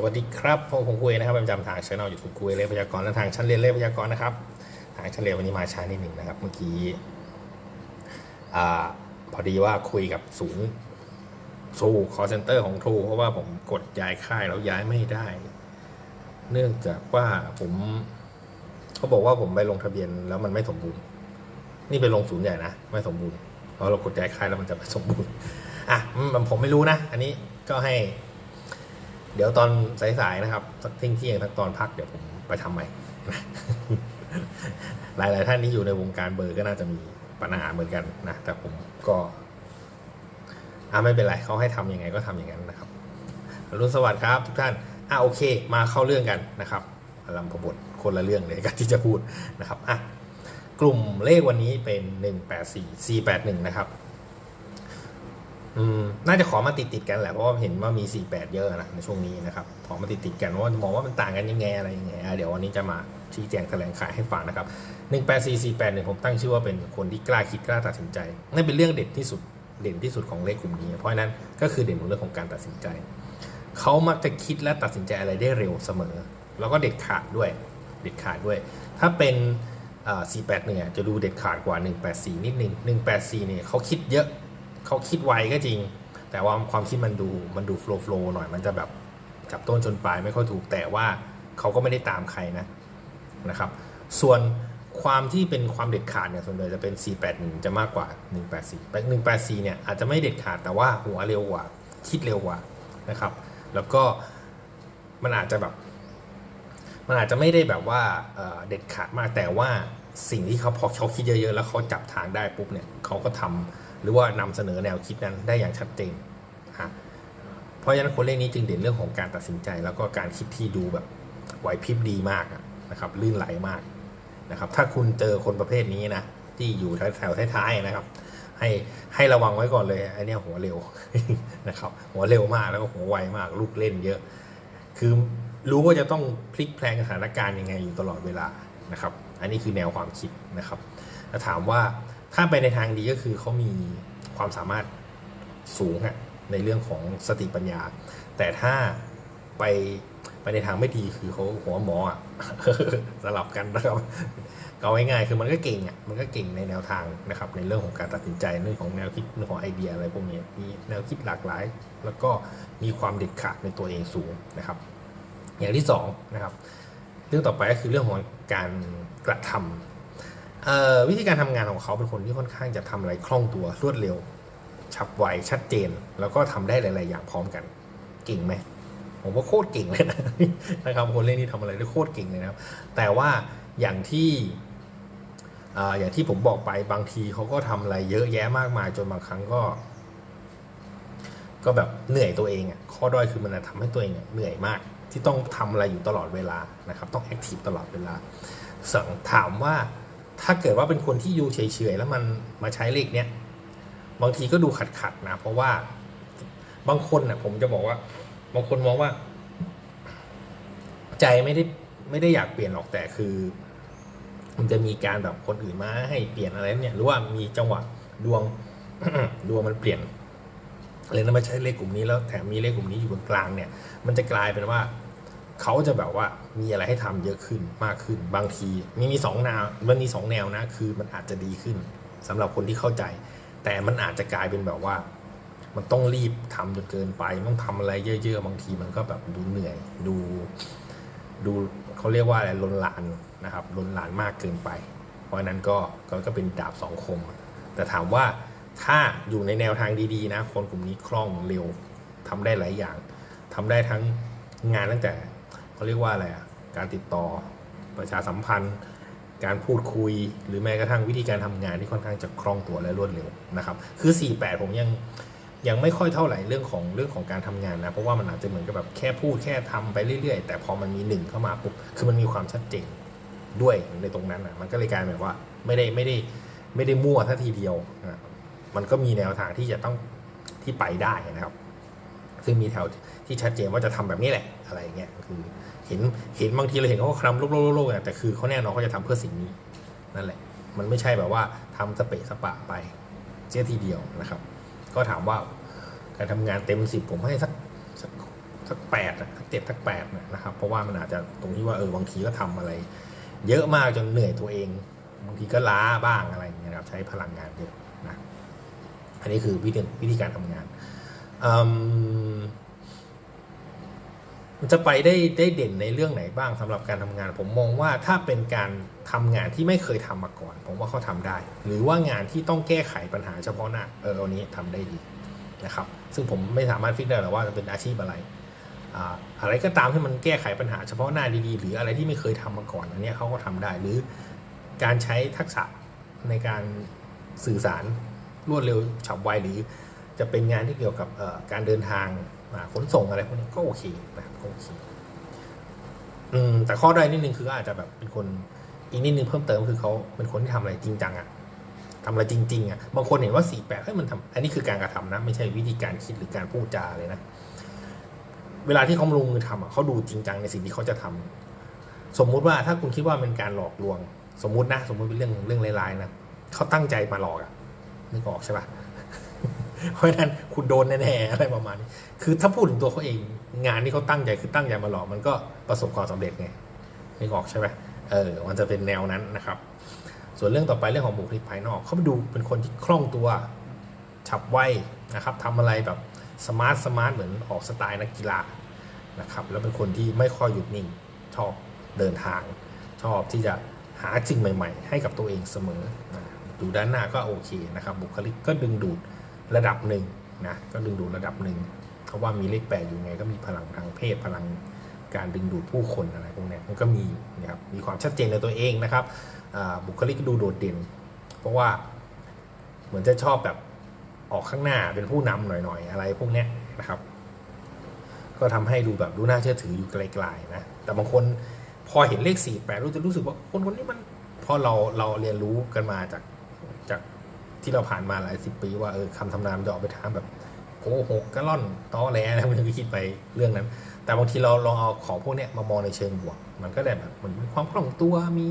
สวัสดีครับผมผมคุยนะครับประจำทางช่องยูทูบคุยเลขพยากรณ์และทางชั้นเรียนเลขพยากรณ์นะครับ ทางชั้นเรียนวันนี้มาช้านิดหนึ่งนะครับ เมื่อกี้อ่าพอดีว่าคุยกับศูนย์ทูคอเซ็นเตอร์ของทรูเพราะว่าผมกดย้ายค่ายแล้วย้ายไม่ได้ เนื่องจากว่าผมเขาบอกว่าผมไปลงทะเบียนแล้วมันไม่สมบูรณ์ นี่ไปลงศูนย์ใหญ่นะไม่สมบูรณ์เพราะเรากดย้ายค่ายแล้วมันจะไม่สมบูรณ์อะมันผมไม่รู้นะ อันนี้ก็ให้ เดี๋ยวตอนสายๆนะครับสักเที่ยงเที่ยงสักตอนพักเดี๋ยวผมไปทำใหม่หลายๆท่านที่อยู่ในวงการเบอร์ก็น่าจะมีปัญหาเหมือนกันนะแต่ผมก็อ่าไม่เป็นไรเขาให้ทำยังไงก็ทำอย่างนั้นนะครับรุณสวัสดิ์ครับทุกท่านอ่าโอเค มาเข้าเรื่องกันนะครับลำพบทคนละเรื่องเลยกันที่จะพูดนะครับอะกลุ่มเลขวันนี้เป็น 184 481 นะครับ น่าจะขอมาติดติดกันแหละเพราะว่าเห็นว่ามี 48 เยอะนะในช่วงนี้นะครับขอมาติดติดกันว่ามองว่ามันต่างกันยังไงอะไรยังไงเดี๋ยววันนี้จะมาชี้แจงแถลงขายให้ฟังนะครับ 18448ผมตั้งชื่อว่าเป็นคนที่กล้าคิดกล้าตัดสินใจนั่นเป็นเรื่องเด่นที่สุดเด่นที่สุดของเลขกลุ่มนี้ เพราะนั้นก็คือเด่นของเรื่องของการตัดสินใจเขามักจะคิดและตัดสินใจอะไรได้เร็วเสมอ แล้วก็เด็ดขาดด้วยเด็ดขาดด้วย ถ้าเป็นอ่า48เนี่ยจะดูเด็ดขาดกว่า 184 นิดนึง184เนี่ยเขาคิดเยอะ เขาคิดไวก็จริง แต่ว่าความคิดมันดูมันดูโฟล์ฟลหน่อยมันจะแบบจับต้นชนปลายไม่ค่อยถูกแต่ว่าเขาก็ไม่ได้ตามใครนะนะครับ ส่วนความที่เป็นความเด็ดขาดเนี่ยส่วนใหญ่จะเป็น 481 จะมากกว่า 184แต่184 เนี่ยอาจจะไม่เด็ดขาดแต่ว่าหัวเร็วกว่า คิดเร็วกว่านะครับ แล้วก็มันอาจจะแบบ มันอาจจะไม่ได้แบบว่าเเด็ดขาดมากแต่ว่าสิ่งที่เขาพอเขาคิดเยอะๆ แล้วเขาจับทางได้ปุ๊บเนี่ยเขาก็ทำ หรือว่านำเสนอแนวคิดนั้นได้อย่างชัดเจนฮะเพราะฉะนั้นคนเลขนี้จึงเด่นเรื่องของการตัดสินใจ แล้วก็การคิดที่ดูแบบไหวพริบดีมากนะครับลื่นไหลมากนะครับถ้าคุณเจอคนประเภทนี้นะที่อยู่แถวท้ายๆนะครับ ให้ให้ระวังไว้ก่อนเลยไอเนี้ยหัวเร็วนะครับหัวเร็วมากแล้วก็หัวไวมากลูกเล่นเยอะ คือรู้ว่าจะต้องพลิกแพลงสถานการณ์ยังไงอยู่ตลอดเวลานะครับ อันนี้คือแนวความคิดนะครับ แล้วถามว่า ถ้าไปในทางดีก็คือเขามีความสามารถสูงอะในเรื่องของสติปัญญา แต่ถ้าไปไปในทางไม่ดีคือเขาหัวหมออะสลับกันนะครับเอาง่ายๆคือมันก็เก่งอะมันก็เก่งในแนวทางนะครับ ในเรื่องของการตัดสินใจเรื่องของแนวคิดเรื่องของไอเดียอะไรพวกนี้มีแนวคิดหลากหลาย แล้วก็มีความเด็ดขาดในตัวเองสูงนะครับ อย่างที่สองนะครับ เรื่องต่อไปก็คือเรื่องของการกระทำเอ่อ วิธีการทำงานของเขาเป็นคนที่ค่อนข้างจะทำอะไรคล่องตัวรวดเร็ว ฉับไวชัดเจน แล้วก็ทำได้หลาย ๆ อย่างพร้อมกัน เก่งไหมผมว่าโคตรเก่งเลยนะนะครับคนเล่นนี่ทำอะไรได้โคตรเก่งเลยนะครับ แต่ว่าอย่างที่ออย่างที่ผมบอกไปบางทีเขาก็ทำอะไรเยอะแยะมากมายจนบางครั้งก็ ก็แบบเหนื่อยตัวเองอะข้อด้อยคือมันจะทำให้ตัวเองเหนื่อยมาก ที่ต้องทำอะไรอยู่ตลอดเวลานะครับ ต้องแอคทีฟตลอดเวลาสังถามว่า ถ้าเกิดว่าเป็นคนที่อยู่เฉยๆแล้วมันมาใช้เลขเนี้ยบางทีก็ดูขัดๆนะ เพราะว่าบางคนน่ะผมจะบอกว่า บางคนมองว่า ใจไม่ได้ไม่ได้อยากเปลี่ยนหรอกแต่คือ มันจะมีการแบบคนอื่นมาให้เปลี่ยนอะไรเนี่ย หรือว่ามีจังหวะดวงดวงมันเปลี่ยนเลยนะมาใช้เลขกลุ่มนี้แล้วแถมมีเลขกลุ่มนี้อยู่บนกลางเนี่ย มันจะกลายเป็นว่า เขาจะแบบว่ามีอะไรให้ทำเยอะขึ้นมากขึ้น บางทีมีมีสองแนวมันมีสองแนวนะ คือมันอาจจะดีขึ้นสำหรับคนที่เข้าใจ แต่มันอาจจะกลายเป็นแบบว่า มันต้องรีบทำจนเกินไปต้องทำอะไรเยอะ ๆ บางทีมันก็แบบดูเหนื่อยดู ดูเขาเรียกว่าอะไรลนลานนะครับลนลานมากเกินไป เพราะนั้นก็ก็ก็เป็นดาบสองคม แต่ถามว่าถ้าอยู่ในแนวทางดีๆ นะ คนกลุ่มนี้คล่องเร็วทำได้หลายอย่างทำได้ทั้งงานตั้งแต่ เขาเรียกว่าอะไรอะการติดต่อประชาสัมพันธ์ การพูดคุย หรือแม้กระทั่งวิธีการทำงานที่ค่อนข้างจะคล่องตัวและรวดเร็วนะครับ คือ 48 ผมยังยังไม่ค่อยเท่าไหร่เรื่องของเรื่องของการทำงานนะ เพราะว่ามันอาจจะเหมือนกับแบบแค่พูดแค่ทำไปเรื่อยๆ แต่พอมันมีหนึ่งเข้ามาปุ๊บคือมันมีความชัดเจนด้วยในตรงนั้นอะมันก็เลยกลายเป็นว่าไม่ได้ไม่ได้ไม่ได้มั่วทัทีเดียวอะมันก็มีแนวทางที่จะต้องที่ไปได้นะครับ ซึ่งมีแถวที่ชัดเจนว่าจะทำแบบนี้แหละอะไรเงี้ยคือเห็นเห็นบางทีเราเห็นเขาก็คลำโลกๆๆๆแต่คือเขาแน่นอนเขาจะทำเพื่อสิ่งนี้นั่นแหละ มันไม่ใช่แบบว่าทำสเปะสปะไปเสียทีเดียวนะครับ ก็ถามว่าการทำงานเต็มสิบผมให้สักสักสักแปดสักเจ็ดสักแปดนะครับ เพราะว่ามันอาจจะตรงที่ว่าเออบางทีก็ทำอะไร เยอะมากจนเหนื่อยตัวเอง บางทีก็ล้าบ้างอะไรอย่างเงี้ยครับใช้พลังงานเยอะนะอันนี้คือวิธีวิธีการทำงาน มมันจะไปได้ได้เด่นในเรื่องไหนบ้างสำหรับการทำงาน ผมมองว่าถ้าเป็นการทำงานที่ไม่เคยทำมาก่อน ผมว่าเขาทำได้ หรือว่างานที่ต้องแก้ไขปัญหาเฉพาะหน้าเอออันนี้ทำได้ดีนะครับ ซึ่งผมไม่สามารถฟิกได้หรอกว่าจะเป็นอาชีพอะไรอะไรก็ตามที่มันแก้ไขปัญหาเฉพาะหน้าดีๆ หรืออะไรที่ไม่เคยทำมาก่อนอันนี้เขาก็ทำได้หรือการใช้ทักษะในการสื่อสารรวดเร็วฉับไวหรือ จะเป็นงานที่เกี่ยวกับการเดินทางขนส่งอะไรพวกนี้ก็โอเคนะครับก็โอเคอืมแต่ข้อได้อยนิดนึงคืออาจจะแบบเป็นคนอีกนิดนึงเพิ่มเติมคือเขาเป็นคนที่ทำอะไรจริงจังอะทำอะไรจริงๆอะบางคนเห็นว่าสี่แปดเฮ้ยมันทำอันนี้คือการกระทำนะ ไม่ใช่วิธีการคิดหรือการพูดจาเลยนะ เวลาที่เขาลงมือทำอะเขาดูจริงจังในสิ่งที่เขาจะทำสมมุติว่าถ้าคุณคิดว่าเป็นการหลอกลวง สมมุตินะ สมมุติเป็นเรื่องเรื่องร้ายๆนะเขาตั้งใจมาหลอกอะนึกออกใช่ปะ เพราะฉะนั้นคุณโดนแน่ๆอะไรประมาณนี้ คือถ้าพูดถึงตัวเขาเอง งานที่เขาตั้งใจคือตั้งใจมาหลอกมันก็ประสบความสำเร็จไงนึกออกใช่ไหมเออมันจะเป็นแนวนั้นนะครับ ส่วนเรื่องต่อไปเรื่องของบุคลิกภายนอกเขาไปดูเป็นคนที่คล่องตัวฉับไวนะครับทำอะไรแบบสมาร์ทสมาร์ทเหมือนออกสไตล์นักกีฬานะครับแล้วเป็นคนที่ไม่ค่อยหยุดนิ่งชอบเดินทาง ชอบที่จะหาสิ่งใหม่ ๆ ให้กับตัวเองเสมอดูด้านหน้าก็โอเคนะครับ บุคลิกก็ดึงดูด ระดับหนึ่งนะก็ดึงดูดระดับหนึ่งเพราะว่ามีเลขแปดอยู่ไงก็มีพลังทางเพศพลังการดึงดูดผู้คนอะไรพวกนี้มันก็มีนะครับมีความชัดเจนในตัวเองนะครับบุคลิกดูโดดเด่น เพราะว่าเหมือนจะชอบแบบออกข้างหน้าเป็นผู้นำหน่อยๆ อะไรพวกนี้นะครับ ก็ทำให้ดูแบบดูน่าเชื่อถืออยู่ไกลๆนะแต่บางคนพอเห็นเลขสี่แปดรู้จะรู้สึกว่าคนคนนี้มันพอเราเราเรียนรู้กันมาจากจาก ที่เราผ่านมาหลายสิบปีว่าเออคำทำนายมันจะออกไปทางแบบโกหกกระล่อนตอแหลอะไรมันจะคิดไปเรื่องนั้น แต่บางทีเราลองเอาของพวกเนี้ยมามองในเชิงบวก มันก็ได้แบบมันมีความคล่องตัวมี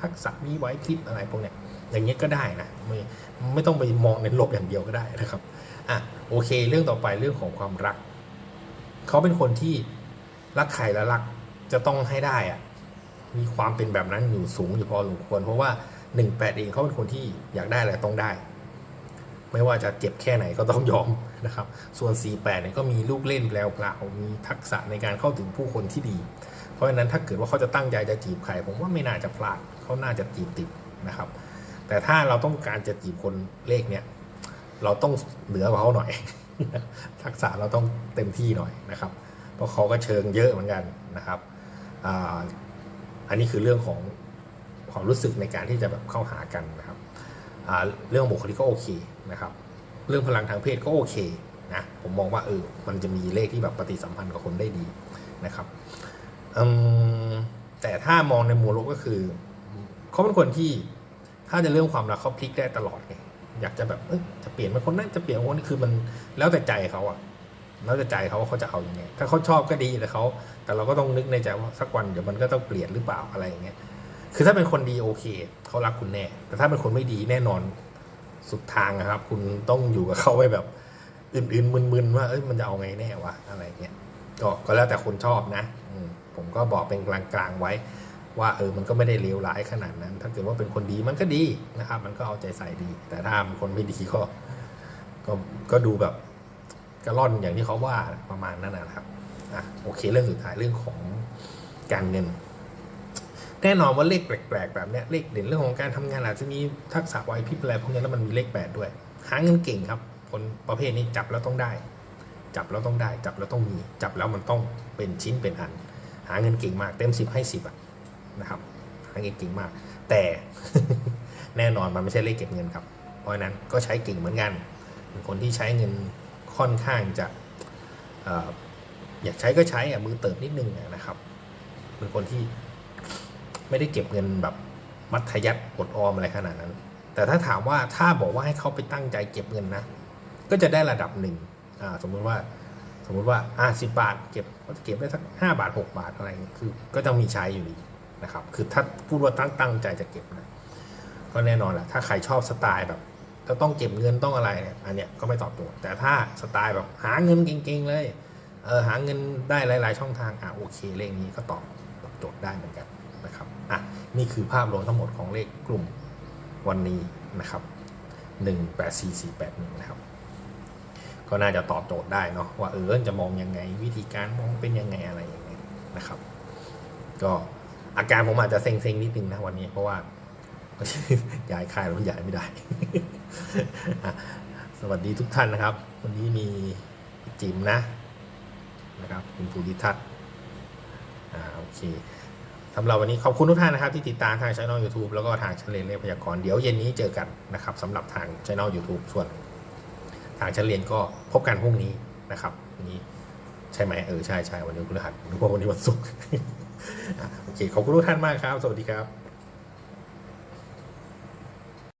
ทักษะมีไหวพริบอะไรพวกเนี้ยอย่างเงี้ยก็ได้นะไม่ไม่ต้องไปมองในลบอย่างเดียวก็ได้นะครับอะโอเค เรื่องต่อไปเรื่องของความรัก เขาเป็นคนที่รักใครและรักจะต้องให้ได้อะมีความเป็นแบบนั้นอยู่สูงอยู่พอสมควรเพราะว่า หนึ่งแปดเองเขาเป็นคนที่อยากได้อะไรต้องได้ ไม่ว่าจะเจ็บแค่ไหนก็ต้องยอมนะครับ ส่วน 4 8 เนี่ยก็มีลูกเล่นแปลวเปล่ามีทักษะในการเข้าถึงผู้คนที่ดี เพราะฉะนั้นถ้าเกิดว่าเขาจะตั้งใจจะจีบใครผมว่าไม่น่าจะพลาดเขาน่าจะจีบติดนะครับ แต่ถ้าเราต้องการจะจีบคนเลขเนี่ยเราต้องเหนือกว่าเขาหน่อย ทักษะเราต้องเต็มที่หน่อยนะครับ เพราะเขาก็เชิงเยอะเหมือนกันนะครับออันนี้คือเรื่องของ ความรู้สึกในการที่จะแบบเข้าหากันนะครับเรื่องบุคลิกก็โอเคนะครับ เรื่องพลังทางเพศก็โอเคนะผมมองว่าเออมันจะมีเลขที่แบบปฏิสัมพันธ์กับคนได้ดีนะครับแต่ถ้ามองในมุมลบก็คือเขาเป็นคนที่ถ้าจะเรื่องความรักเขาพลิกได้ตลอดไงอยากจะแบบเอจะเปลี่ยนเป็นคนนั้นจะเปลี่ยนเป็นคนนี้คือมันแล้วแต่ใจเขาอะแล้วแต่ใจเขาว่าเขาจะเอาอยัางไงถ้าเขาชอบก็ดีแต่เขาแต่เราก็ต้องนึกในใจว่าสักวันเดี๋ยวมันก็ต้องเปลี่ยนหรือเปล่าอะไรอย่างเงี้ย คือถ้าเป็นคนดีโอเคเขารักคุณแน่ แต่ถ้าเป็นคนไม่ดีแน่นอนสุดทางนะครับ คุณต้องอยู่กับเขาไปแบบอื่นๆมึนๆว่าเอ้ยมันจะเอาไงแน่วะอะไรเงี้ยก็ก็แล้วแต่คนชอบนะผมก็บอกเป็นกลางๆไว้ ว่าเออมันก็ไม่ได้เลวร้ายขนาดนั้น ถ้าเกิดว่าเป็นคนดีมันก็ดีนะครับ มันก็เอาใจใส่ดี แต่ถ้าเป็นคนไม่ดีก็ก็ก็ดูแบบกระล่อนอย่างที่เขาว่าประมาณนั้นนะครับอะโอเคเรื่องสุดท้ายเรื่องของการเงิน แน่นอนว่าเลขแปลกๆแบบนี้เลขเด่นเรื่องของการทำงานอาจจะมีทักษะไวพริบอะไรพวกนี้แล้วมันมีเลขแปดด้วย หาเงินเก่งครับ คนประเภทนี้จับแล้วต้องได้ จับแล้วต้องได้ จับแล้วต้องมี จับแล้วมันต้องเป็นชิ้นเป็นอัน หาเงินเก่งมากเต็มสิบให้สิบอะนะครับ หาเงินเก่งมาก แต่แน่นอนมันไม่ใช่เลขเก็บเงินครับ เพราะนั้นก็ใช้เก่งเหมือนกันเป็นคนที่ใช้เงินค่อนข้างจะออยากใช้ก็ใช้อะมือเติบนิดนึงนะครับเป็นคนที่ ไม่ได้เก็บเงินแบบมัธยัติอดออมอะไรขนาดนั้น แต่ถ้าถามว่าถ้าบอกว่าให้เขาไปตั้งใจเก็บเงินนะ ก็จะได้ระดับหนึ่งอ่าสมมุติว่าสมมุติว่าอ่าสิบาทเก็บก็จะเก็บได้สักห้าบาทหกบาทอะไรอย่คือ ก็ต้องมีใช้อยู่ดีนะครับ คือถ้าพูดว่าตั้งตั้งใจจะเก็บนะก็แน่นอนแหละถ้าใครชอบสไตล์แบบจะต้องเก็บเงินต้องอะไรเนี่ยอันเนี้ยก็ไม่ตอบโจทย์แต่ถ้าสไตล์แบบหาเงินเก่งๆเลยเออหาเงินได้หลาย ๆ ช่องทางอะโอเคเลขนี้ก็ตอบตอบโจทย์ได้เหมือนกัน นี่คือภาพรวมทั้งหมดของเลขกลุ่มวันนี้นะครับหนึ่งแปดสี่สี่แปดหนึ่งนะครับ ก็น่าจะตอบโจทย์ได้เนาะว่าเออจะมองยังไง วิธีการมองเป็นยังไงอะไรยังไงนะครับ ก็อาการผมอาจจะเซ็งๆนิดนึงนะวันนี้เพราะว่าย้ายค่ายรถย้ายไม่ได้ สวัสดีทุกท่านนะครับ วันนี้มีจิมนะนะครับ คุณภูริทัศน์อ่าโอเค สำหรับวันนี้ขอบคุณทุกท่านนะครับที่ติดตามทางช่องยูทูบแล้วก็ทางชั้นเลนเลขพยากรณ์เดี๋ยวเย็นนี้เจอกันนะครับสำหรับทางช่องยูทูบส่วน ทางชั้นเรียนก็พบกันพรุ่งนี้นะครับวันนี้ใช่ไหมเออใช่ใช่วันนี้พฤหัสนึกว่าวันนี้วันศุกร์โอเคขอบคุณทุกท่านมากครับ สวัสดีครับ